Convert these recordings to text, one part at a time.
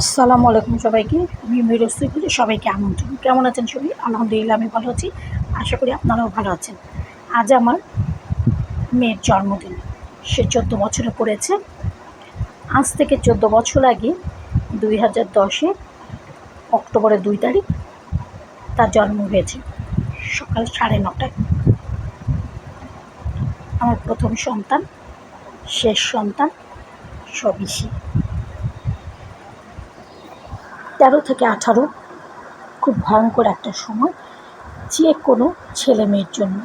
আসসালামু আলাইকুম সবাইকে। আমি মিরস্তি বলে সবাইকে আমন্ত্রণ। কেমন আছেন সবাই? আলহামদুলিল্লাহ আমি ভালো আছি। আশা করি আপনারাও ভালো আছেন। আজ আমার মেয়ের জন্মদিন। সে চোদ্দ বছরে পড়েছে। আজ থেকে চোদ্দ বছর আগে দুই হাজার দশে অক্টোবরের দুই তারিখ তার জন্ম হয়েছে। সকাল সাড়ে নটায়। আমার প্রথম সন্তান, শেষ সন্তান সবই সে তেরো থেকে আঠারো, খুব ভয়ঙ্কর একটা সময়, যে কোনো ছেলে মেয়ের জন্য।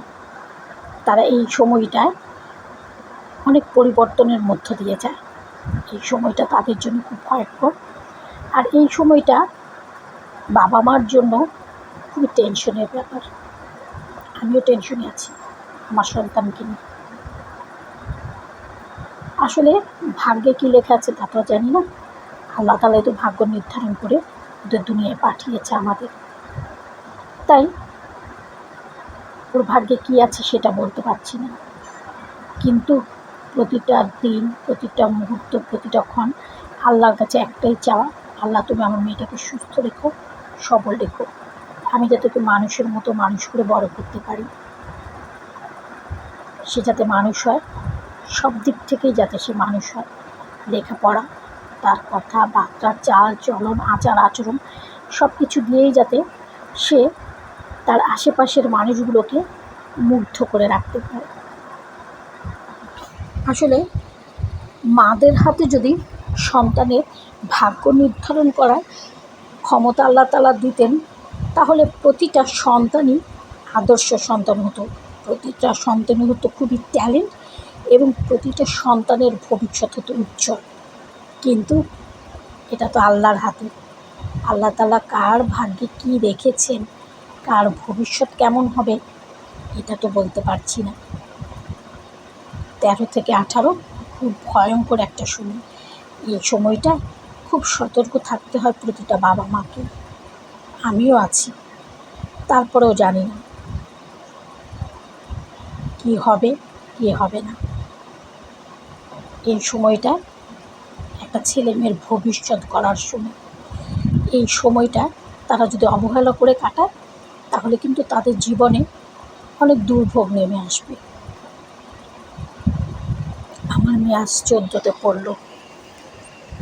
তারা এই সময়টায় অনেক পরিবর্তনের মধ্য দিয়ে যায়। এই সময়টা তাদের জন্য খুব ভয়ঙ্কর। আর এই সময়টা বাবা মার জন্য খুবই টেনশনের ব্যাপার। আমিও টেনশনে আছি, আমার সন্তানকে নিয়ে। আসলে ভাগ্যে কী লেখা আছে তা তো জানি না। আল্লাহ তালাই তো ভাগ্য নির্ধারণ করে ওদের দুনিয়ায় পাঠিয়েছে আমাদের। তাই ওর ভাগ্যে কী আছে সেটা বলতে পারছি না। কিন্তু প্রতিটা দিন, প্রতিটা মুহূর্ত, প্রতিটা ক্ষণ আল্লাহর কাছে একটাই চাওয়া, আল্লাহ তুমি আমার মেয়েটাকে সুস্থ রেখো, সবল রেখো। আমি যাতে মানুষের মতো মানুষ করে বড় করতে পারি। সে যাতে মানুষ হয়, সব দিক থেকেই যাতে সে মানুষ হয়, লেখাপড়া তার কথা কথাবার্তা চাল, চলন, আচার, আচরণ সব কিছু দিয়েই যাতে সে তার আশেপাশের মানুষগুলোকে মুগ্ধ করে রাখতে পারে। আসলে মাদের হাতে যদি সন্তানের ভাগ্য নির্ধারণ করার ক্ষমতা আল্লাহ তালা দিতেন, তাহলে প্রতিটা সন্তানই আদর্শ সন্তান হতো। প্রতিটা সন্তানই হতো খুবই ট্যালেন্ট এবং প্রতিটা সন্তানের ভবিষ্যৎ হতো উজ্জ্বল। কিন্তু এটা তো আল্লাহর হাতে। আল্লাহ তালা কার ভাগ্যে কী রেখেছেন কার ভবিষ্যৎ কেমন হবে, এটা তো বলতে পারছি না। তেরো থেকে আঠারো খুব ভয়ঙ্কর একটা সময়। এই সময়টা খুব সতর্ক থাকতে হয় প্রতিটা বাবা মাকে। আমিও আছি, তারপরেও জানি না। কী হবে কী হবে না। এই সময়টা একটা ছেলে মেয়ের ভবিষ্যৎ করার সময়। এই সময়টা তারা যদি অবহেলা করে কাটায়, তাহলে কিন্তু তাদের জীবনে অনেক দুর্ভোগ নেমে আসবে। আমার মেয়ে আজ চোদ্দোতে পড়ল।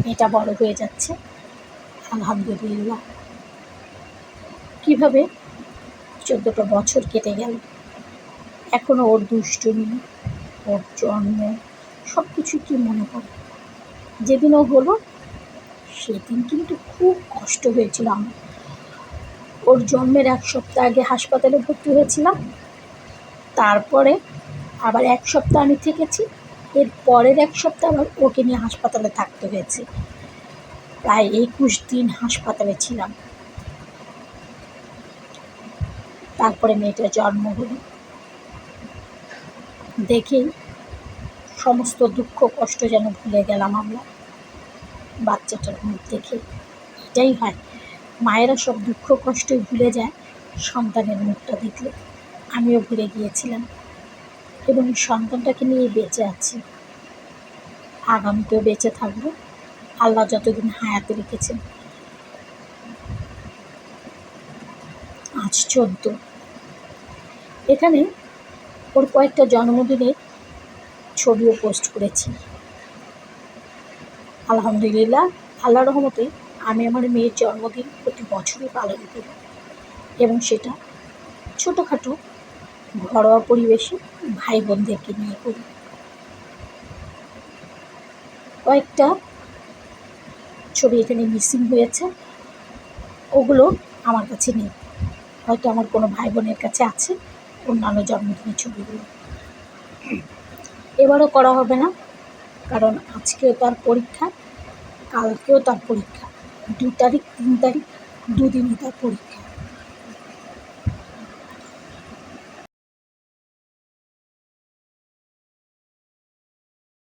মেয়েটা বড় হয়ে যাচ্ছে। আলহামদুলিল্লাহ। কীভাবে? চোদ্দোটা বছর কেটে গেল। এখনও ওর দুষ্টুমি, ওর জন্ম সব কিছু কি মনে পড়ে? যেদিন ও হলো, সেদিন কিন্তু খুব কষ্ট হয়েছিল আমার ওর জন্মের এক সপ্তাহ আগে হাসপাতালে ভর্তি হয়েছিলাম। তারপরে আবার এক সপ্তাহ আমি থেকেছি। এর পরের এক সপ্তাহ আবার ওকে নিয়ে হাসপাতালে থাকতে হয়েছে। প্রায় একুশ দিন হাসপাতালে ছিলাম। তারপরে মেয়েটার জন্ম হলো। দেখেই সমস্ত দুঃখ, কষ্ট যেন ভুলে গেলাম আমরা। বাচ্চাটার মুখ দেখে এটাই হয়, মায়েরা সব দুঃখ কষ্টই ভুলে যায়, সন্তানের মুখটা দেখলে। আমিও ভুলে গিয়েছিলাম এবং সন্তানটাকে নিয়ে বেঁচে আছি। আগামীতেও বেঁচে থাকব। আল্লাহ যতদিন হায়াতে রেখেছেন। আজ চোদ্দ। এখানে ওর কয়েকটা জন্মদিনের ছবিও পোস্ট করেছি। আলহামদুলিল্লাহ, আল্লাহ রহমতে আমি আমার মেয়ের জন্মদিন প্রতি বছরই পালন করি এবং সেটা ছোটোখাটো ঘরোয়া পরিবেশে ভাই বোনদেরকে নিয়ে করি। কয়েকটা ছবি এখানে মিসিং হয়েছে, ওগুলো আমার কাছে নেই। হয়তো আমার কোনো ভাই বোনের কাছে আছে, অন্যান্য জন্মদিনের ছবিগুলো। এবারও করা হবে না, কারণ আজকেও তার পরীক্ষা, কালকেও তার পরীক্ষা। দু তারিখ, তিন তারিখ, দুদিনই তার পরীক্ষা।